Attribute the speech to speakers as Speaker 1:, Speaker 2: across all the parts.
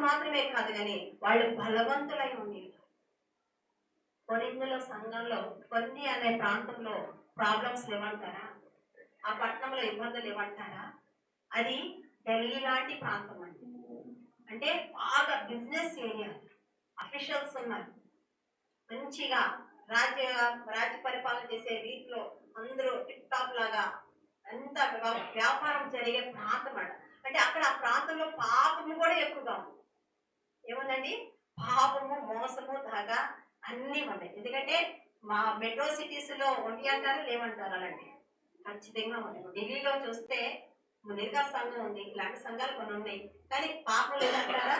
Speaker 1: మాత్రమే కాదు కానీ వాళ్ళు బలవంతులై ఉండేవి కొరిందులో సంఘంలో కొన్ని అనే ప్రాంతంలో ప్రాబ్లమ్స్ లేవంటారా? ఆ పట్టణంలో ఇబ్బందులు లేవంటారా? అది ఢిల్లీ లాంటి ప్రాంతం అండి. అంటే బాగా బిజినెస్ ఏరియా అఫీషియల్స్ ఉన్నారు. మంచిగా రాజ్య రాజ్య పరిపాలన చేసే రీతిలో అందరూ టిప్ టాప్ లాగా అంత వ్యాపారం జరిగే ప్రాంతం అంట అంటే అక్కడ ఆ ప్రాంతంలో పాపము కూడా ఎక్కువగా ఉంది. ఏముందండి? పాపము మోసము దగ అన్నీ ఉన్నాయి ఎందుకంటే మా మెట్రో సిటీస్లో ఒంటి అంటారు లేవంటారు అలాంటి ఖచ్చితంగా ఉన్నాయి ఢిల్లీలో చూస్తే నిర్గా సంఘం ఉంది ఇలాంటి సంఘాలు కొన్ని ఉన్నాయి. కానీ పాపం లేదంటారా?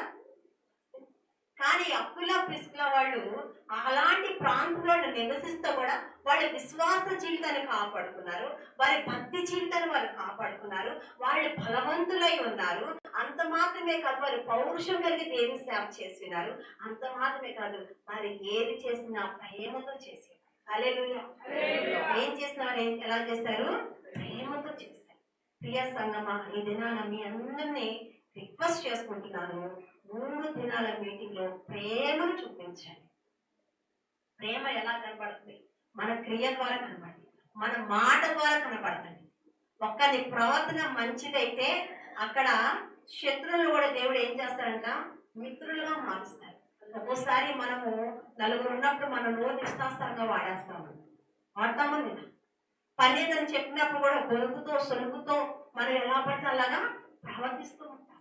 Speaker 1: కానీ అప్పుల పిసుకుల వాళ్ళు అలాంటి ప్రాంతంలో నివసిస్తూ కూడా వాళ్ళ విశ్వాస జీవితాన్ని కాపాడుకున్నారు. వారి భక్తి జీవితాన్ని వారు కాపాడుకున్నారు. వాళ్ళు బలవంతులై ఉన్నారు. అంత మాత్రమే కాదు వారు పౌరుషం కలిగి దేవుని సేవ చేస్తున్నారు. అంత మాత్రమే కాదు వారు ఏది చేసినా ప్రేమతో చేసేవారు. హల్లెలూయా. ఏం చేసిన వారు ఏం- ఎలా చేస్తారు? ప్రేమతో చేశారు ప్రియ సంగమా ఈ దినాన మీ అందరినీ రిక్వెస్ట్ చేసుకుంటున్నాను. మూడు దినాల మీటింగ్లో ప్రేమను చూపించండి. ప్రేమ ఎలా కనపడుతుంది మన క్రియ ద్వారా కనపడుతుంది మన మాట ద్వారా కనపడుతుంది ఒక్కరి ప్రవర్తన మంచిదైతే అక్కడ శత్రువులు కూడా దేవుడు ఏం చేస్తాడంట మిత్రులుగా మారుస్తాడు ఒక్కోసారి మనము నలుగురు ఉన్నప్పుడు మన నోరు ఇష్టాస్తారంగా వాడేస్తాము వాడతాము లేదా పని చెప్పినప్పుడు కూడా గొలుగుతో సొలుగుతో మనం ఎలా పడితే అలాగా ప్రవర్తిస్తూ ఉంటాం.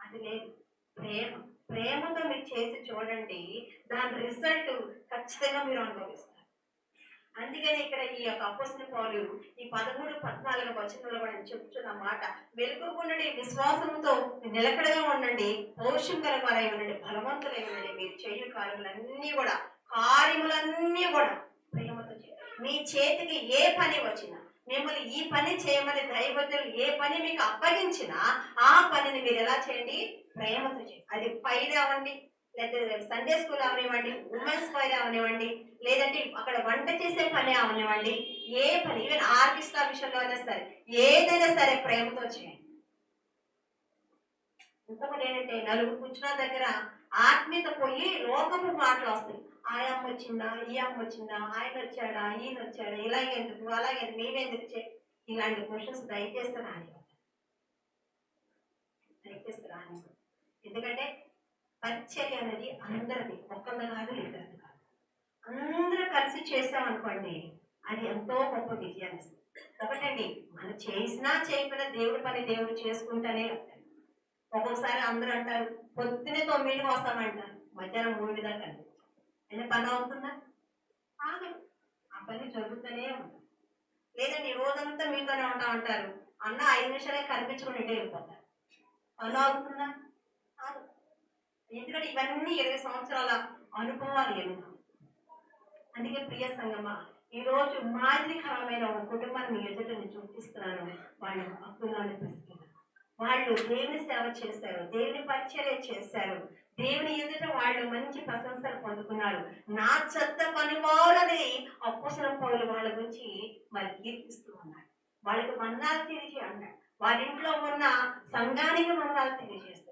Speaker 1: అది లేదు. ప్రేమ. ప్రేమతో మీరు చేసి చూడండి దాని రిజల్ట్ ఖచ్చితంగా మీరు అనుభవిస్తారు. అందుకని ఇక్కడ ఈ యొక్క అపోసిన పౌలు ఈ పదమూడు పద్నాలుగు వచనంలో కూడా చెప్తున్న మాట వెలుగుకుండండి విశ్వాసంతో నిలకడగా ఉండండి పౌరుషం గల వారై ఉండండి బలవంతులై ఉండండి మీరు చేయు కార్యములన్నీ కూడా కార్యములన్నీ కూడా ప్రేమతో చేయండి. మీ చేతికి ఏ పని వచ్చినా మిమ్మల్ని ఈ పని చేయమని దైవజ్ఞులు ఏ పని మీకు అప్పగించినా ఆ పనిని మీరు ఎలా చేయండి? ప్రేమతో అది పైన అవ్వండి లేకపోతే సండే స్కూల్ అవనివ్వండి ఉమెన్స్ ఫైర్ అవనివ్వండి లేదంటే అక్కడ వంట చేసే పని అవనివ్వండి ఏ పని ఈవెన్ ఆర్కెస్ట్రా విషయంలో అయినా సరే ఏదైనా సరే ప్రేమతో చేయండి. ఇంకొకటి ఏంటంటే నలుగురు కూర్చున్న దగ్గర ఆత్మీయత పోయి లోకపు మాటలు వస్తాయి. ఆ అమ్మ వచ్చిందా? ఈ అమ్మ వచ్చిందా? ఆయన వచ్చాడా? ఈయన వచ్చాడా? ఇలాగే ఎందుకు? అలాగే ఎందుకు, మేమెందుకు చే ఇలాంటి క్వశ్చన్స్ దయచేస్తే రాని దయచేస్తే రాని ఎందుకంటే పరిచర్య అనేది అందరిది ఒక్కరిది కాదు ఇద్దరు కాదు అందరూ కలిసి చేసామనుకోండి అది ఎంతో గొప్ప విజయాన్ని ఇస్తుంది ఒకటండి మనం చేసినా చేయకుండా దేవుడి పని దేవుడు చేసుకుంటానే ఉంటాడు. ఒక్కొక్కసారి అందరూ అంటారు పొద్దునే తొమ్మిదికి వస్తామంటారు మధ్యాహ్నం మూడు దాకా అయినా పని అవుతుందా? ఆగదు ఆ పని జరుగుతూనే ఉంటుంది. లేదండి రోజంతా మీతోనే ఉంటా ఉంటారు అన్న ఐదు నిమిషాలే కనిపించుకుని ఇంటే వెళ్ళిపోతారు పని అవుతుందా? ఎందుకంటే ఇవన్నీ ఇరవై సంవత్సరాల అనుభవాలు ఎన్నో అందుకే ప్రియ సంగమ్మ ఈ రోజు మాదిరికరమైన ఒక కుటుంబాన్ని ఎదుట నేను చూపిస్తున్నాను. వాళ్ళు అప్పులను వాళ్ళు దేవుని సేవ చేశారు దేవుని పరిచర్య చేశారు. దేవుని ఎదుట వాళ్ళు మంచి ప్రశంసలు పొందుకున్నారు. నా చెత్త పనివారని అప్పుసల పౌలు వాళ్ళ గురించి మరి కీర్తిస్తూ ఉన్నారు వాళ్ళకి మన్నాలు తెలియజే అన్నాడు వాళ్ళ ఇంట్లో ఉన్న సంఘానికి మన్నాలు తెలియజేస్తారు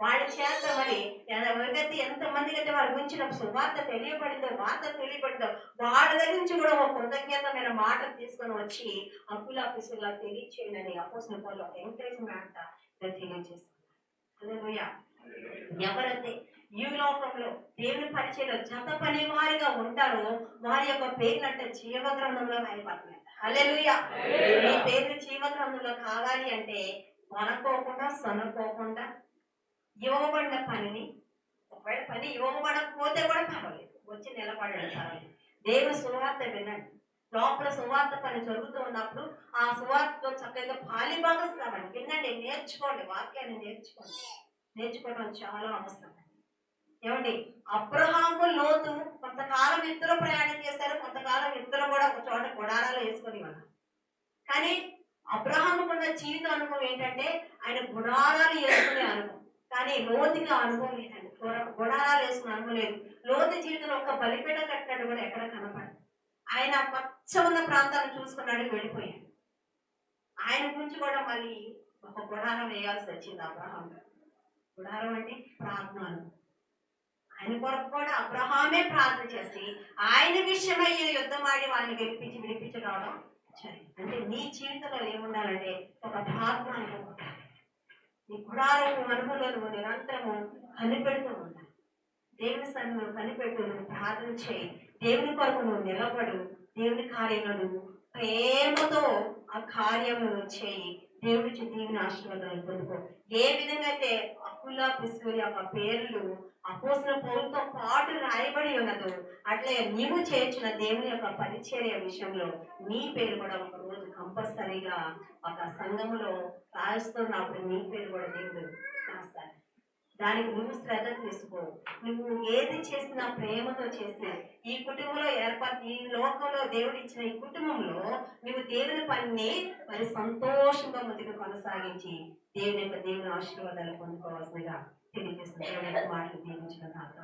Speaker 1: వాళ్ళ చేత మరి ఎవరికైతే ఎంత మందికి అయితే వారి గురించి నాకు సువార్త తెలియబడిందో వార్త తెలియబడిందో వాళ్ళ దగ్గర నుంచి కూడా ఒక కృతజ్ఞతమైన మాట తీసుకొని వచ్చి అప్పుల ఆఫీసులా తెలియచేయండి అని అపోసిన పౌలు ఎంకరేజ్మెంట్ తెలియజేస్తున్నారు. హల్లెలూయా. ఎవరైతే ఈ లోకంలో దేవుని పరిచయలో జత పని వారిగా ఉంటారో వారి యొక్క పేర్లంటే జీవ గ్రంథంలో రాయబడుతున్నాయి హల్లెలూయా. మీ పేరు జీవ గ్రంథంలో కావాలి అంటే వనకోకుండా సొనకోకుండా ఇవ్వబడిన పనిని ఒకవేళ పని ఇవ్వబడకపోతే కూడా పర్వాలేదు. వచ్చి నిలబడడం పర్వాలేదు. దేవుని సువార్త వినండి. లోపల సువార్త పని జరుగుతూ ఉన్నప్పుడు ఆ సువార్తతో చక్కగా పాలి భాగస్వామండి వినండి నేర్చుకోండి వాక్యాన్ని నేర్చుకోండి. నేర్చుకోవడం చాలా అవసరం. ఏమండి అబ్రహాము లోతు కొంతకాలం ఇద్దరు ప్రయాణం చేశారు. కొంతకాలం ఇద్దరు కూడా ఒక చోట గుడారాలు వేసుకొని ఉన్నారు. కానీ అబ్రహాముకున్న జీవిత అనుభవం ఏంటంటే ఆయన గుడారాలు వేసుకునే అనుభవం. కానీ లోతుగా అనుభవం లేదండి. గుణాలు వేసుకుని అనుభవం లేదు. లోతు జీవితంలో ఒక బలిపీట కట్టినట్టు కూడా ఎక్కడ కనపడదు. ఆయన పచ్చ ఉన్న ప్రాంతాలను చూసుకున్నాడు వెళ్ళిపోయాడు. ఆయన గురించి కూడా మళ్ళీ ఒక గుడారం వేయాల్సి వచ్చింది అబ్రహాం. గుడారం అంటే ప్రార్థనలు ఆయన కొరకు కూడా అబ్రహామే ప్రార్థన చేసి ఆయన విషయమై యుద్ధం ఆడి వాళ్ళని గెలిపించి విడిపించి రావడం అంటే నీ జీవితంలో ఏముండాలంటే ఒక ప్రార్థన అనుభవం. నీ గుడారం అనుభవంలో నువ్వు నిరంతరము కనిపెడుతూ ఉండాలి దేవుని సన్ను కనిపెట్టు నువ్వు ప్రార్థన చేయి. దేవుని కొరకు నువ్వు నిలబడు. దేవుని కార్యంలో నువ్వు ప్రేమతో ఆ కార్యమును చేయి. దేవుడి నుంచి దీవుని ఆశీర్వాదాలు పొందుకో. ఏ విధంగా అయితే అప్పుల్లా పిసులు యొక్క పేర్లు అపోసిన పౌరులతో పాటు రాయబడి ఉన్నదు అట్లే నీవు చేర్చిన దేవుని యొక్క పరిచర్య విషయంలో నీ పేరు కూడా ఒక రోజు కంపల్సరీగా ఒక సంఘములో రాయిస్తున్నప్పుడు నీ పేరు కూడా దేవుడు రాస్తాడు. దానికి నువ్వు శ్రద్ధ తీసుకో. నువ్వు ఏది చేసినా ప్రేమతో చేసి ఈ కుటుంబంలో ఏర్పాటు ఈ లోకంలో దేవుడు ఇచ్చిన ఈ కుటుంబంలో నువ్వు దేవుని పనిని మరి సంతోషంగా ముందుకు కొనసాగించి దేవుని యొక్క దేవుని ఆశీర్వాదాలు పొందుకోవాల్సిందిగా తెలియజేస్తుంది దేవుని యొక్క మాటలు దీవించిన కాక.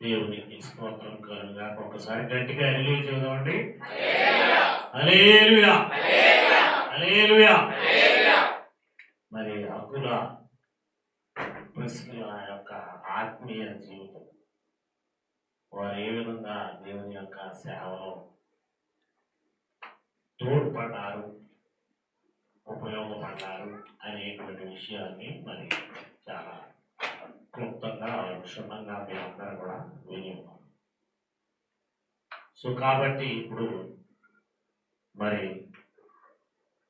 Speaker 2: దేవునికి స్తోత్రం కలుగా ఒకసారి గట్టిగా ఎల్లు హల్లెలూయా. మరి అకుల ప్రిస్కిల యొక్క ఆత్మీయ జీవితం. వారు ఏ విధంగా దేవుని యొక్క సేవలో తోడ్పడ్డారు ఉపయోగపడ్డారు అనేటువంటి విషయాన్ని మరి చాలా క్లుప్తంగా క్షుణ్ణంగా మీరందరూ కూడా విని సో కాబట్టి ఇప్పుడు మరి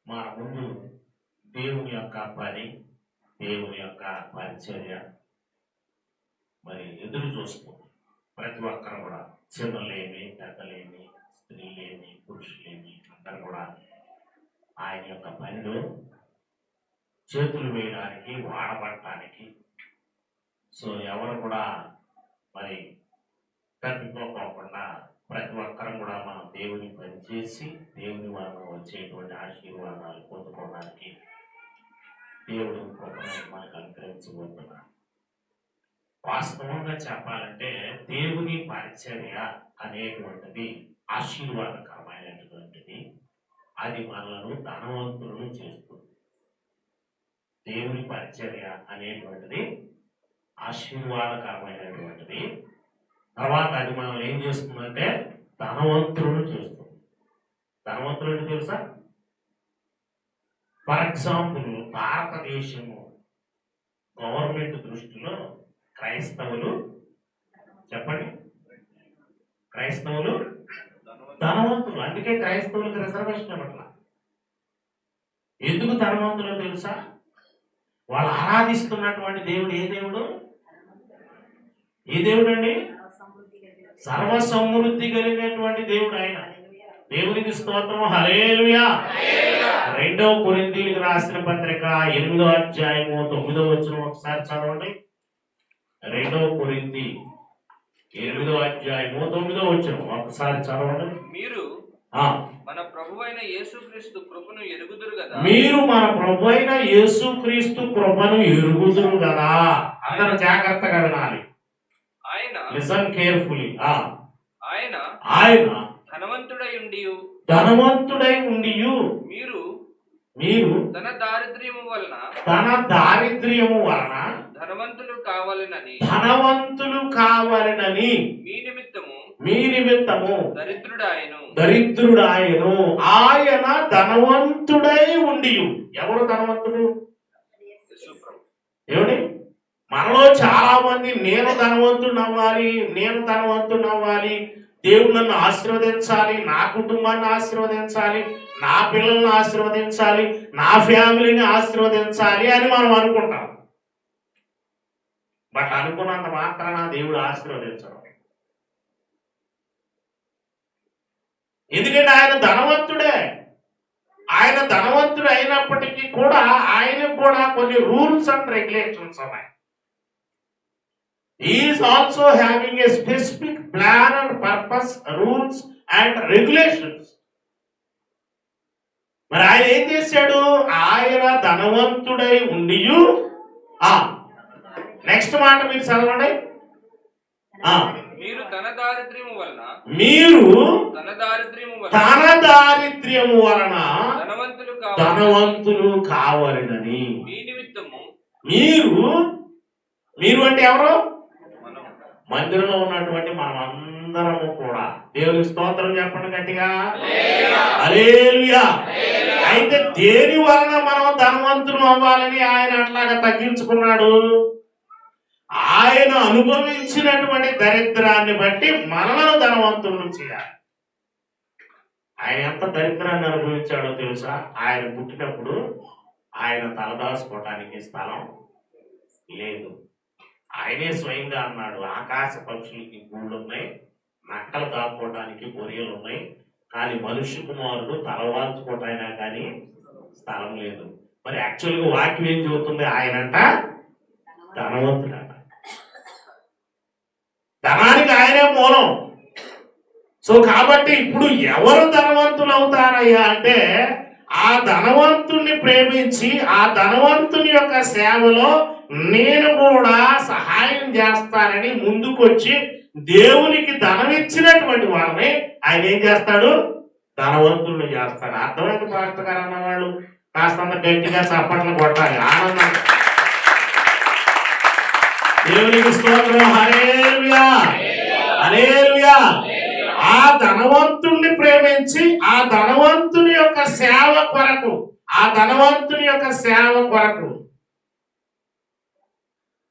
Speaker 2: మా ముందు దేవుని యొక్క పని దేవుని యొక్క పరిచర్య మరి ఎదురు చూస్తూ ప్రతి ఒక్కరు కూడా చిన్నలేమి పెద్దలేమి స్త్రీలేమి పురుషులేమి అందరు కూడా ఆయన యొక్క పనిలో చేతులు వేయడానికి వాడబడటానికి. సో ఎవరు కూడా మరి తప్పిపోకుండా ప్రతి ఒక్కరం కూడా మనం దేవుని పనిచేసి దేవుని వలన వచ్చేటువంటి ఆశీర్వాదాలు పొందుకోవడానికి దేవుడు మనకు అనుగ్రహించబోతున్నాడు. వాస్తవంగా చెప్పాలంటే దేవుని పరిచర్య అనేటువంటిది ఆశీర్వాదకరమైనటువంటిది. అది మనలను ధనవంతులను చేస్తుంది. దేవుని పరిచర్య అనేటువంటిది ఆశీర్వాదకరమైనటువంటిది. తర్వాత అది మనం ఏం చేస్తుందంటే ధనవంతులను చేస్తుంది ధనవంతులు అంటే తెలుసా? ఫర్ ఎగ్జాంపుల్ భారతదేశము గవర్నమెంట్ దృష్టిలో క్రైస్తవులు చెప్పండి. క్రైస్తవులు ధనవంతులు. అందుకే క్రైస్తవులకు రిజర్వేషన్ ఇవ్వట్ల. ఎందుకు ధనవంతులు తెలుసా? వాళ్ళు ఆరాధిస్తున్నటువంటి దేవుడు ఏ దేవుడు? ఏ దేవుడు అండి? సర్వ సమృద్ధి కలిగినటువంటి దేవుడు ఆయన. దేవునికి స్తోత్రం. హలేలుయా రెండవ కొరింథీయులకు రాసిన పత్రిక ఎనిమిదో అధ్యాయము తొమ్మిదో వచ్చిన ఒకసారి చదవండి. రెండవ కొరింథీ ఎనిమిదో అధ్యాయము తొమ్మిదో వచ్చిన ఒకసారి చదవండి.
Speaker 3: మీరు మన ప్రభువైన యేసుక్రీస్తు కృపను ఎరుగుదురు కదా.
Speaker 2: మీరు మన ప్రభు అయిన యేసుక్రీస్తు కృపను ఎరుగుదురు కదా. అందరూ జాగ్రత్తగా వినాలి. లిసన్ కేర్ఫుల్లీ ఆ.
Speaker 3: ఆయన
Speaker 2: ఆయన
Speaker 3: ధనవంతుడై ఉండి
Speaker 2: ధనవంతుడై ఉండి
Speaker 3: మీరు
Speaker 2: మీరు
Speaker 3: తన దారిద్ర్యము వలన
Speaker 2: తన దారిద్ర్యము వలన
Speaker 3: ధనవంతులు కావాలనని
Speaker 2: ధనవంతులు కావాలనని
Speaker 3: మీ నిమిత్తము
Speaker 2: మీ నిమిత్తము
Speaker 3: దరిద్రుడాయను.
Speaker 2: దరిద్రుడాయను. ఆయన ధనవంతుడై ఉండి ఎవరు ధనవంతుడు మంది నేను ధనవంతుడు అవ్వాలి నేను ధనవంతుడు అవ్వాలి దేవుడు నన్ను ఆశీర్వదించాలి నా కుటుంబాన్ని ఆశీర్వదించాలి నా పిల్లల్ని ఆశీర్వదించాలి నా ఫ్యామిలీని ఆశీర్వదించాలి అని మనం అనుకుంటాం. బట్ అనుకున్నంత మాత్రాన దేవుడు ఆశీర్వదించడం. ఎందుకంటే ఆయన ధనవంతుడే. ఆయన ధనవంతుడు అయినప్పటికీ కూడా ఆయనకు కూడా కొన్ని రూల్స్ అండ్ రెగ్యులేషన్స్ ఉన్నాయి. Is also having a specific plan and purpose rules and regulations మరి ఆయన ఏం చేశాడు? ఆయన ధనవంతుడై ఉండి నెక్స్ట్ మాట మీరు చదవండి. ఆ.
Speaker 3: మీరు ధన దారిద్ర్యము వలన
Speaker 2: మీరు
Speaker 3: దారిద్ర్యము వలన
Speaker 2: ధన దారిద్ర్యము వలన
Speaker 3: ధనవంతులు
Speaker 2: ధనవంతులు కావాలని
Speaker 3: మీ నిమిత్తము
Speaker 2: మీరు మీరు అంటే ఎవరు? మందిరంలో ఉన్నటువంటి మనం అందరము కూడా దేవుని స్తోత్రం చెప్పండి గట్టిగా. హల్లెలూయా. అయితే దేని వలన మనం ధనవంతులు అవ్వాలని ఆయన అట్లాగా తగ్గించుకున్నాడు? ఆయన అనుభవించినటువంటి దరిద్రాన్ని బట్టి మనలను ధనవంతులను చేయాలి. ఆయన ఎంత దరిద్రాన్ని అనుభవించాడో తెలుసా? ఆయన పుట్టినప్పుడు ఆయన తలదాచుకోవటానికి స్థలం లేదు. ఆయనే స్వయంగా అన్నాడు ఆకాశ పక్షులకి గూళ్ళున్నాయి నక్కలు కాపుకోవడానికి బొరియలు ఉన్నాయి కానీ మనుష్య కుమారుడు తలవాల్చుకోవటైనా కానీ స్థలం లేదు. మరి యాక్చువల్గా వాక్యం ఏం చెబుతుంది? ఆయనంట ధనవంతుడట. ధనానికి ఆయనే మూలం. సో కాబట్టి ఇప్పుడు ఎవరు ధనవంతులు అవుతారయ్యా అంటే ఆ ధనవంతుణ్ణి ప్రేమించి ఆ ధనవంతుని యొక్క సేవలో నేను కూడా సహాయం చేస్తానని ముందుకొచ్చి దేవునికి ధనం ఇచ్చినటువంటి వాళ్ళని ఆయన ఏం చేస్తాడు? ధనవంతులను చేస్తాడు. అర్థమైంది పాస్టర్ గారు అన్నవాళ్ళు? కాస్తంత గట్టిగా చప్పట్లు కొట్టాలి. ఆనందం. దేవునికి స్తోత్రం. హరేలుయా హరేలుయా ఆ ధనవంతుణ్ణి ప్రేమించి ఆ ధనవంతుని యొక్క సేవ కొరకు ఆ ధనవంతుని యొక్క సేవ కొరకు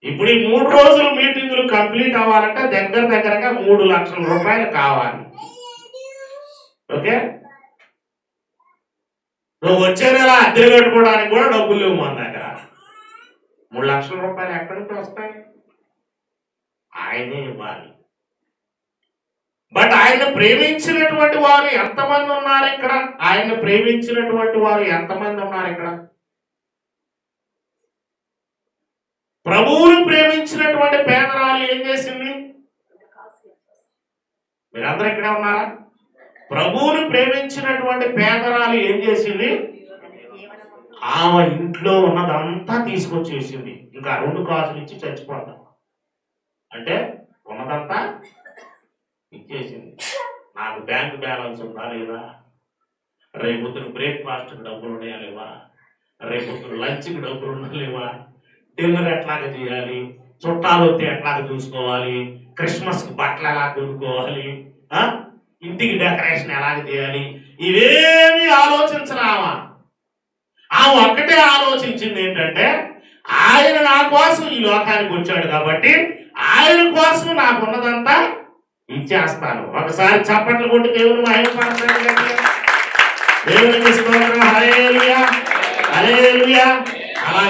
Speaker 2: ఇప్పుడు ఈ మూడు రోజులు మీటింగులు కంప్లీట్ అవ్వాలంటే దగ్గర దగ్గరగా మూడు లక్షల రూపాయలు కావాలి. ఓకే? నువ్వు వచ్చే నెల అద్దె కట్టుకోవడానికి కూడా డబ్బులు లేవు మన దగ్గర మూడు లక్షల రూపాయలు ఎక్కడి నుంచి వస్తాయి? ఆయనే ఇవ్వాలి. బట్ ఆయన ప్రేమించినటువంటి వారు ఎంతమంది ఉన్నారు ఇక్కడ? ఆయన ప్రేమించినటువంటి వారు ఎంతమంది ఉన్నారు ఇక్కడ? ప్రభువుని ప్రేమించినటువంటి పేదరాలు ఏం చేసింది? మీరందరూ ఇక్కడే ఉన్నారా? ప్రభువుని ప్రేమించినటువంటి పేదరాలు ఏం చేసింది? ఆమె ఇంట్లో ఉన్నదంతా తీసుకొచ్చేసింది. ఇంకా రెండు కాసులు ఇచ్చి చచ్చిపోతాం. అంటే ఉన్నదంతా ఇచ్చేసింది. నాకు బ్యాంక్ బ్యాలెన్స్ ఉందా లేదా? రేపొద్దున బ్రేక్ఫాస్ట్కి డబ్బులు ఉన్నాయా లేవా? రేపొద్దున లంచ్కి డబ్బులు ఉన్నా లేవా? డిన్నర్ ఎట్లాగ చేయాలి? చుట్టాలు వస్తే ఎట్లాగ చూసుకోవాలి? క్రిస్మస్కి బట్టలు ఎలా కొనుక్కోవాలి ఇంటికి డెకరేషన్ ఎలాగ చేయాలి? ఇవేమీ ఆలోచించరామా ఆమె ఒక్కటే ఆలోచించింది ఏంటంటే ఆయన నా కోసం ఈ లోకానికి వచ్చాడు కాబట్టి ఆయన కోసం నాకున్నదంతా ఇచ్చేస్తాను. ఒకసారి చప్పట్లు కొట్టి దేవుని మహిమపడతాను దేవుని దేవునికి స్తోత్రం. హల్లెలూయా.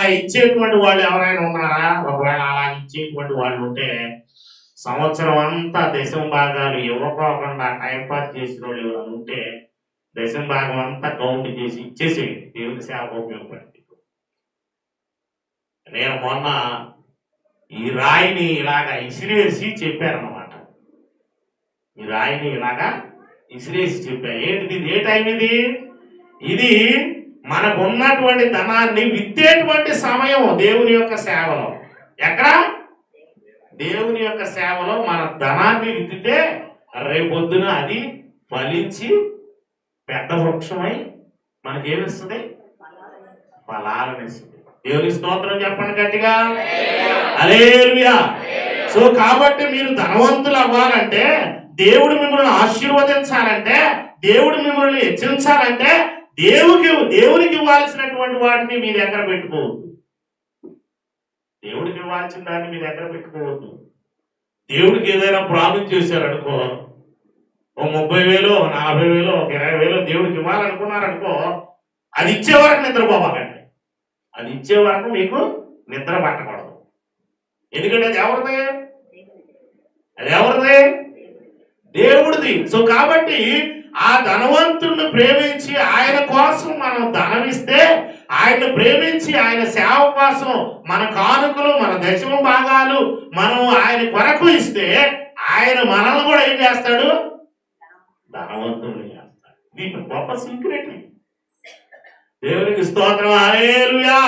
Speaker 2: ఇచ్చేటువంటి వాళ్ళు ఎవరైనా ఉన్నారా? ఒకవేళ అలా ఇచ్చేటువంటి వాళ్ళు ఉంటే సంవత్సరం అంతా దశం భాగాలు ఇవ్వకోకుండా టైం పాస్ చేసిన వాళ్ళు ఎవరైనా ఉంటే దశం భాగం అంతా కౌంట్ చేసి ఇచ్చేసేయండి. దేవుని సేవ ఉపయోగపడింది. నేను మొన్న ఈ రాయిని ఇలాగా ఇసిరేసి చెప్పారన్నమాట. ఈ రాయిని ఇలాగా ఇసిరేసి చెప్పారు ఏంటిది? ఏ టైం ఇది? ఇది మనకు ఉన్నటువంటి ధనాన్ని విత్తేటువంటి సమయం దేవుని యొక్క సేవలో. ఎక్కడ? దేవుని యొక్క సేవలో మన ధనాన్ని విత్తితే రేపొద్దున అది ఫలించి పెద్ద వృక్షమై మనకేమిస్తుంది? ఫలాలను ఇస్తుంది దేవుని స్తోత్రం చెప్పండి గట్టిగా. అలేలుయా సో కాబట్టి మీరు ధనవంతులు అవ్వాలంటే దేవుడు మిమ్మల్ని ఆశీర్వదించాలంటే దేవుడు మిమ్మల్ని హెచ్చరించాలంటే దేవునికి దేవునికి ఇవ్వాల్సినటువంటి వాటిని మీ దగ్గర పెట్టుకోవద్దు. దేవుడికి ఇవ్వాల్సిన దాన్ని మీ దగ్గర పెట్టుకోవద్దు. దేవుడికి ఏదైనా ప్రాబ్లం చేశారనుకో ఓ ముప్పై వేలు నలభై వేలు ఒక ఇరవై వేలు దేవుడికి ఇవ్వాలనుకున్నారనుకో అది ఇచ్చే వరకు నిద్రపోవాలండి. అది ఇచ్చే వరకు మీకు నిద్ర పట్టకూడదు. ఎందుకంటే అది ఎవరిది? అది ఎవరిది? దేవుడిది. సో కాబట్టి ఆ ధనవంతుణ్ణి ప్రేమించి ఆయన కోసం మనం ధనమిస్తే ఆయన ప్రేమించి ఆయన సేవ కోసం మన కానుకలు మన దశమ భాగాలు మనం ఆయన కొరకు ఇస్తే ఆయన మనల్ని కూడా ఏం చేస్తాడు? ధనవంతుల్ని చేస్తాడు. గొప్ప సీక్రెట్. దేవునికి స్తోత్రం. అలేలుయా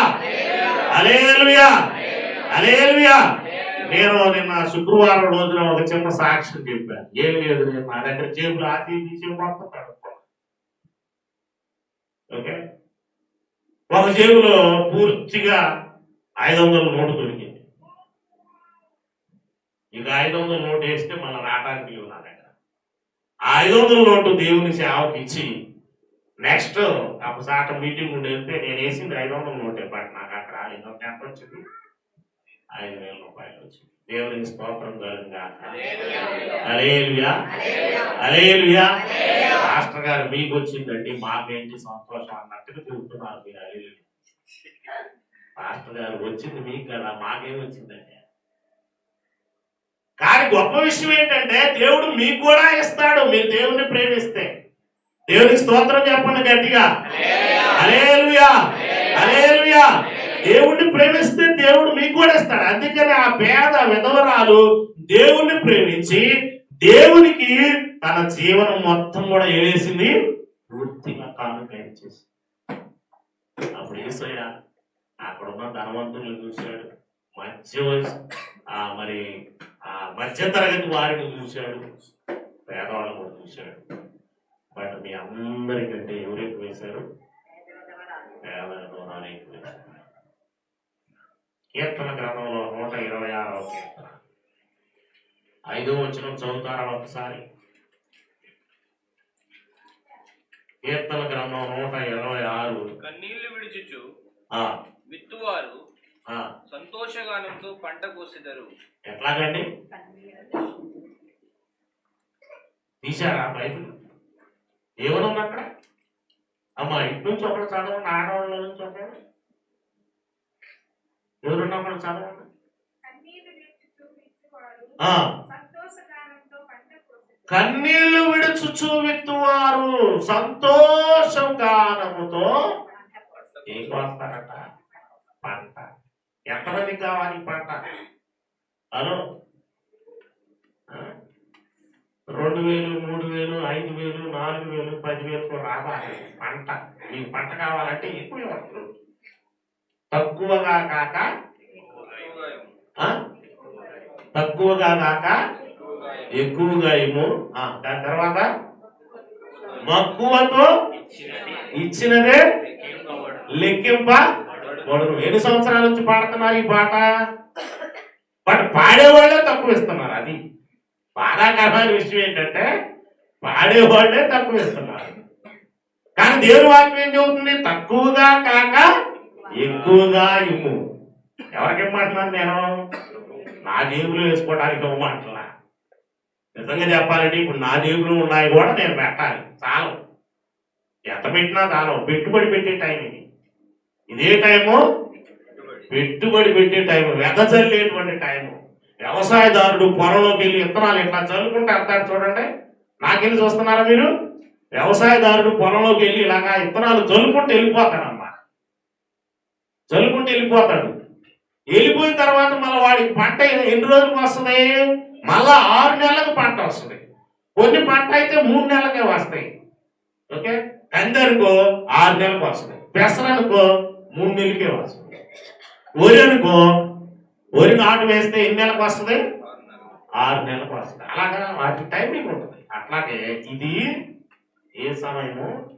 Speaker 2: అలేలుయా అలేలుయా నేను నిన్న శుక్రవారం రోజున ఒక చిన్న సాక్ష్యం చెప్పాను. ఏం లేదు నేను నా దగ్గర జేబులు ఆది తీసి మొత్తం ఓకే? ఒక జేబులో పూర్తిగా ఐదు వందల నోటు దొరికింది. ఇక ఐదు వందల నోటు వేస్తే మళ్ళీ రావడానికి లేవు నా దగ్గర. ఆ ఐదు వందల నోటు దేవుని సేవకి ఇచ్చి నెక్స్ట్ ఒకసారి మీటింగ్ ఉండి వెళ్తే నేను వేసింది ఐదు వందల నోటే బట్ నాకు అక్కడ ఇంకొక ఎంత వచ్చింది? ఐదు వేల రూపాయలు వచ్చింది. దేవునికి స్తోత్రం కలుగుగా అలేలుయా మాస్టర్ గారు మీకు వచ్చిందండి మాకేంటి సంతోషం అన్నట్టుగా తిరుగుతున్నారు మీరు అలేలుయా మాస్టర్ గారు వచ్చింది మీకు కదా మాకేం వచ్చిందండి? కానీ గొప్ప విషయం ఏంటంటే దేవుడు మీకు కూడా ఇస్తాడు మీరు దేవుణ్ణి ప్రేమిస్తే. దేవునికి స్తోత్రం చెప్పండి గట్టిగా. అలేలుయా అలేలుయా దేవుణ్ణి ప్రేమిస్తే దేవుడు మీకు కూడా ఇస్తాడు. అందుకని ఆ పేద విధవరాలు దేవుణ్ణి ప్రేమించి దేవునికి తన జీవనం మొత్తం కూడా ఏవేసింది వృత్తిగా కానుక ఇచ్చేసి అప్పుడు ఏసయ్య అక్కడ ఉన్న ధనవంతులను చూశాడు. మధ్య ఆ మరి ఆ మధ్య తరగతి వారిని చూశాడు. పేదవాళ్ళని కూడా చూశాడు. బట్ మీ అందరికంటే ఎవరు ఎక్కువ వేశారు? పేద ఎక్కువ వేశారు కీర్తన గ్రంథంలో నూట ఇరవై ఆరవ కీర్తన. ఐదో వచ్చిన చదువుతారా ఒకసారి కీర్తన గ్రంథం నూట ఇరవై ఆరు.
Speaker 3: కన్నీళ్ళు విడిచుచు
Speaker 2: ఆ,
Speaker 3: విత్తువారు.
Speaker 2: ఆ,
Speaker 3: సంతోషగానంతో పంట కోసెదరు.
Speaker 2: ఎట్లాగండి? తీశారా బైబిల్? ఏమనుంది అక్కడ? అమ్మా ఇటు నుంచి ఒకటి చదవండి ఆడవాళ్ళ నుంచి ఒకటి ఎవరున్నా ఒకటి చదవండి.
Speaker 4: కన్నీళ్ళు విడుచుచు విత్తువారు
Speaker 2: సంతోషం గానముతో ఏం కోస్తారట? పంట. ఎంతమంది కావాలి పంట? హలో? రెండు వేలు మూడు వేలు ఐదు వేలు నాలుగు వేలు పది వేలు రావాలి పంట. మీకు పంట కావాలంటే ఎక్కువ తక్కువగా కాక? ఆ? తక్కువగా కాక?
Speaker 3: ఎక్కువగా
Speaker 2: ఏమో దాని తర్వాత? మక్కువతో
Speaker 3: ఇచ్చినదే
Speaker 2: లెక్కింప వడును ఎన్ని సంవత్సరాల నుంచి పాడుతున్నారు ఈ పాట? బట్ పాడేవాళ్ళే తక్కువ ఇస్తున్నారు అది. బాధాకరమైన విషయం ఏంటంటే పాడేవాళ్ళే తక్కువ ఇస్తున్నారు. కానీ దేవుని వాక్యం ఏం చెబుతుంది? తక్కువగా కాక ఎక్కువగా ఇమ్ము ఎవరికి ఇమ్మంటున్నాను నేను? నా జేబులో వేసుకోవడానికి ఇవ్వమంటున్నా. నిజంగా చెప్పాలంటే ఇప్పుడు నా జేబులో ఉన్నాయి కూడా నేను పెట్టాలి. చాలు. ఎంత పెట్టినా చాలు. పెట్టుబడి పెట్టే టైం ఇది. ఇదే టైము పెట్టుబడి పెట్టే టైం వెదజల్లేటువంటి టైము. వ్యవసాయదారుడు పొలంలోకి వెళ్ళి విత్తనాలు ఇట్లా చల్లుకుంటే వెళ్తాడు చూడండి. నాకెళ్ళి చూస్తున్నారా మీరు? వ్యవసాయదారుడు పొలంలోకి వెళ్ళి ఇలాగా విత్తనాలు చల్లుకుంటూ వెళ్ళిపోతాడమ్మా చల్లుకుంటూ వెళ్ళిపోతాడు. వెళ్ళిపోయిన తర్వాత మళ్ళీ వాడికి పంట ఎన్ని రోజులకు వస్తుంది? మళ్ళా ఆరు నెలలకు పంట వస్తుంది. కొన్ని పంట అయితే మూడు నెలలకే వస్తాయి. ఓకే? కంది అనుకో ఆరు నెలలకు వస్తుంది. పెసర అనుకో మూడు నెలలకే వస్తుంది. వరి అనుకో వరి నాటు వేస్తే ఎన్ని నెలలకు వస్తుంది? ఆరు నెలలకు వస్తుంది. అలాగా వాటి టైమింగ్ ఉంటుంది. అట్లాగే ఇది ఏ సమయము?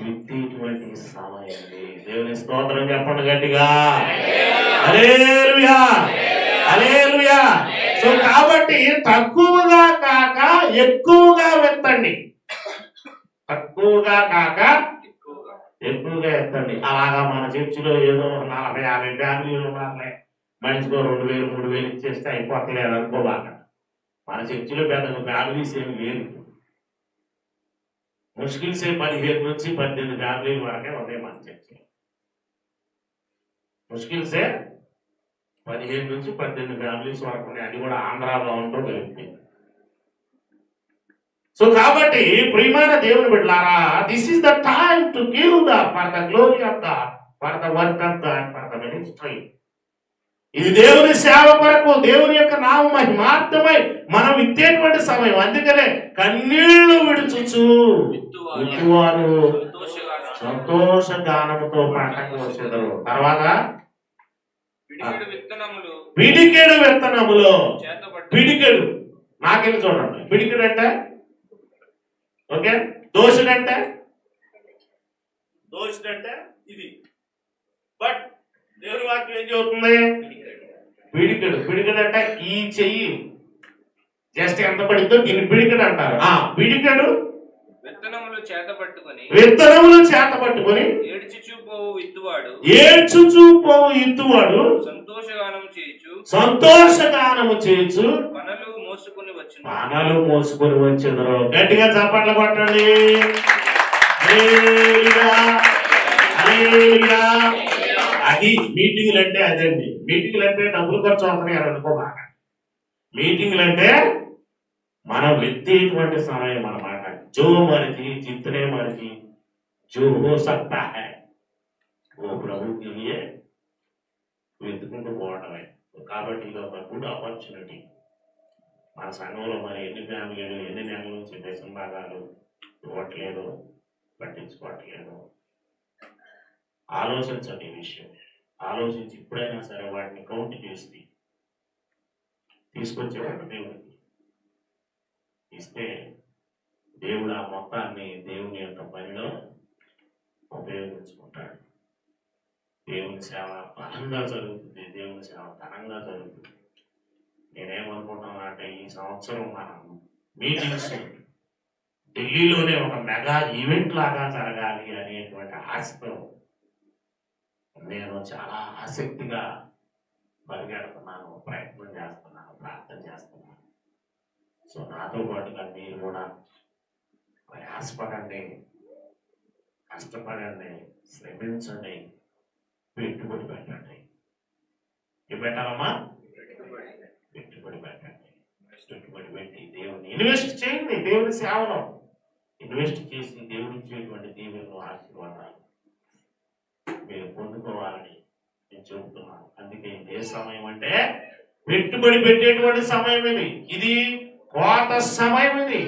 Speaker 2: విత్తేటువంటి సమయం ఇది. దేవుని స్తోత్రం చెప్పండి గట్టిగా. సో కాబట్టి తక్కువగా కాక ఎక్కువగా విత్తండి. తక్కువగా కాక
Speaker 3: ఎక్కువగా.
Speaker 2: ఎత్తండి అలాగా మన చర్చిలో ఏదో నలభై యాభై ఫ్యామిలీలు ఉన్నారులే. మనిషికో రెండు వేలు మూడు వేలు ఇచ్చేస్తే అయిపోతుంది అని అనుకోబాక మన చర్చిలో పెద్ద ఫ్యామిలీస్ ఏమి లేదు ముష్కిల్సే పదిహేను నుంచి పద్దెనిమిది ఫ్యామిలీల వరకే ఉన్నాయి మన చర్చిలో ముష్కిల్సే పదిహేను నుంచి పద్దెనిమిది ఫ్యామిలీస్ వరకు ఉన్నాయి అది కూడా ఆంధ్రాలో ఉంటూ కలిపి సో కాబట్టి ప్రియమైన దేవుని బిడ్డలారా this is the time to give the for the glory of God for the work of God for the ministry ఇది దేవుని సేవ కొరకు దేవుని యొక్క నామ మహిమార్థమై మనం ఇచ్చేటువంటి సమయం. అందుకనే కన్నీళ్ళు విడుచుచు.
Speaker 3: విత్తువారు. సంతోషగానంతో
Speaker 2: సంతోష గానముతో పంట కోసెదరు తర్వాత?
Speaker 3: పిడికెడు విత్తనములు.
Speaker 2: పిడికెడు నాకెళ్ళి చూడండి. పిడికెడు అంటే? ఓకే? దోషుడు అంటే? దోషుడు అంటే ఇది. బట్ దేవుని వాక్యం ఏం చెబుతుంది? పిడికెడు. పిడికెడు అంటే ఈ చెయ్యి. జస్ట్ ఎంత పడిద్దో దీన్ని పిడికెడు అంటారు. ఆ. పిడికెడు
Speaker 3: విత్తనములు చేతబట్టుకొని
Speaker 2: విత్తనములు చేత పట్టుకొని
Speaker 3: ఏడ్చి చూపోవు విత్తువాడు
Speaker 2: ఏడ్చుచూ పోవు ఇత్తువాడు.
Speaker 3: సంతోషగానం చేయుచు.
Speaker 2: సంతోషగానము చేయొచ్చు
Speaker 3: పనులు మోసుకుని వచ్చును
Speaker 2: పానాలు మోసుకొని వచ్చేదరు గట్టిగా చప్పట్లు కొట్టండి. అది మీటింగ్లు అంటే అదండి మీటింగ్లు అంటే డబ్బులు ఖర్చు అవుతున్నాయి అని అనుకోమాక మీటింగ్లు అంటే మనం వెత్తేటువంటి సమయం అన్నమాట జో మరిది జితనే మరిది जो हो सकता है वो प्रभु के लिए వెతుకుంటూ పోవడమే కాబట్టి ఇది ఒక గుడ్ ఆపర్చునిటీ మన సంఘంలో మరి ఎన్ని ఫ్యామిలీలు ఎన్ని నెలల నుంచి దేశం భాగాలు ఇవ్వట్లేదు పట్టించుకోవట్లేదు ఆలోచించండి ఈ విషయం. ఆలోచించి ఎప్పుడైనా సరే వాటిని కౌంట్ చేసి తీసుకొచ్చేవాడు దేవుడికి ఇస్తే దేవుడు ఆ మొత్తాన్ని దేవుని యొక్క పనిలో ఉపయోగించుకుంటాడు. దేవుని సేవ బలంగా జరుగుతుంది. దేవుని సేవ ఘనంగా జరుగుతుంది. నేనేమనుకుంటున్నా అంటే ఈ సంవత్సరం మనం మీటింగ్స్ ఢిల్లీలోనే ఒక మెగా ఈవెంట్ లాగా జరగాలి అనేటువంటి ఆశతో నేను చాలా ఆసక్తిగా పరిగెడుతున్నాను ప్రయత్నం చేస్తున్నాను ప్రార్థన చేస్తున్నాను. సో నాతో పాటుగా మీరు కూడా ప్రయాసపడండి కష్టపడండి శ్రమించండి పెట్టుబడి పెట్టండి. ఏం పెట్టాలమ్మా? పెట్టుబడి పెట్టండి. పెట్టుబడి పెట్టి దేవుని ఇన్వెస్ట్ చేయండి దేవుని సేవలో. ఇన్వెస్ట్ చేసి దేవుడు ఇచ్చేటువంటి దేవుని ఆశీర్వాదాలు. మీరు పొందుకోవాలని నేను చెబుతున్నాను. అందుకే ఏ సమయం అంటే పెట్టుబడి పెట్టేటువంటి సమయం ఇది. ఇది కోత సమయం ఇది.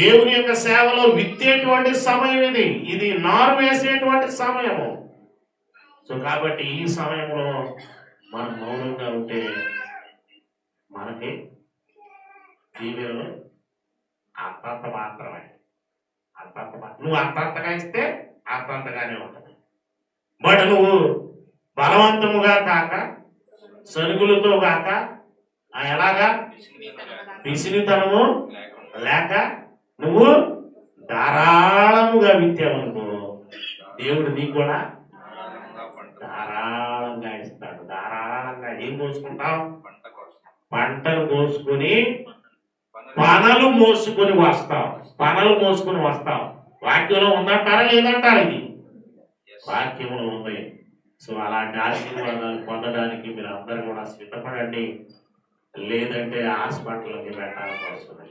Speaker 2: దేవుని యొక్క సేవలో విత్తేటువంటి సమయం ఇది. ఇది నారు వేసేటువంటి సమయము. సో కాబట్టి ఈ సమయంలో మనం మౌనంగా ఉంటే మనకి దీవెనలు అంతంత మాత్రమే. అంతంత నువ్వు అంతంతగా ఇస్తే అంతంతగానే ఉంటుంది బట్ నువ్వు బలవంతముగా కాక సరుకులతో కాక ఎలాగా? పిసినితనము లేక నువ్వు ధారాళముగా విత్తావనుకో దేవుడు నీకు కూడా ధారాళంగా ఇస్తాడు. ధారాళంగా ఏం కోసుకుంటావు? పంటలు కోసుకుని
Speaker 3: పనులు
Speaker 2: పనలు మోసుకొని వస్తావు. పనలు మోసుకొని వస్తావు. వాక్యంలో ఉందంటారా? లేదంటారా ఇది?
Speaker 3: వాక్యములు
Speaker 2: ఉన్నాయి. ఉంది సో అలాంటి ఆశీర్వాదాలు పొందడానికి మీరు అందరూ కూడా సిద్ధపడండి. లేదంటే హాస్పిటల్కి పెట్టాల్సి వస్తుంది.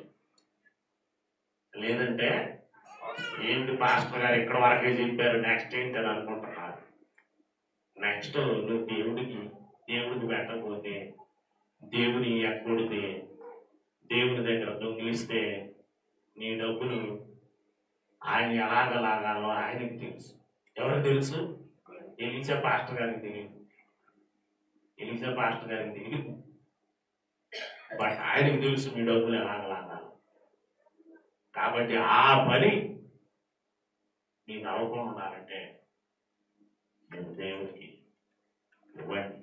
Speaker 2: లేదంటే ఏంటి పాస్టర్ గారు ఇక్కడ వరకే చెప్పారు నెక్స్ట్ ఏంటి అని అనుకుంటున్నారు. నెక్స్ట్ నువ్వు దేవుడికి దేవుడికి పెట్టకపోతే దేవుని ఎక్కడితే దేవుని దగ్గర దొంగిలిస్తే నీ డబ్బులు ఆయన ఎలాగ లాగాలో ఆయనకి తెలుసు. ఎవరికి తెలుసు? ఎలిసా పాస్టర్ గారికి తెలియదు ఎలిసా పాస్టర్ గారికి తెలియదు బట్ ఆయనకు తెలుసు మీ డబ్బులు ఎలాగలాగాలి కాబట్టి ఆ పని మీకు అవకుండా ఉండాలంటే మేము దేవుడికి ఇవ్వండి.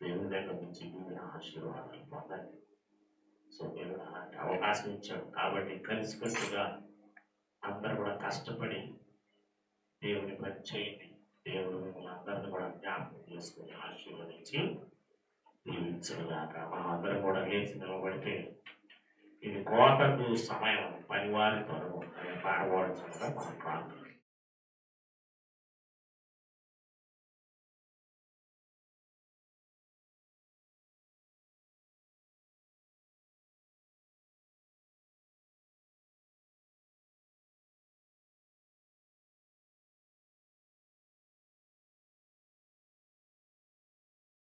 Speaker 2: దేవుని దగ్గర నుంచి మీ ఆశీర్వాదాలు పొందండి. సో దేవుడు అలాంటి అవకాశం ఇచ్చాడు కాబట్టి కలిసికట్టుగా అందరూ కూడా కష్టపడి దేవుని పని చేయండి దేవుడు మిమ్మల్ని అందరిని కూడా జ్ఞాపకం చేసుకుని ఆశీర్వదించి దీవించడుగాక మనం అందరం కూడా లేచి నిలబడితే ఇది కోతకు సమయం పనివారి తొలగు అనే పాడబోవడం మనం ప్రార్థన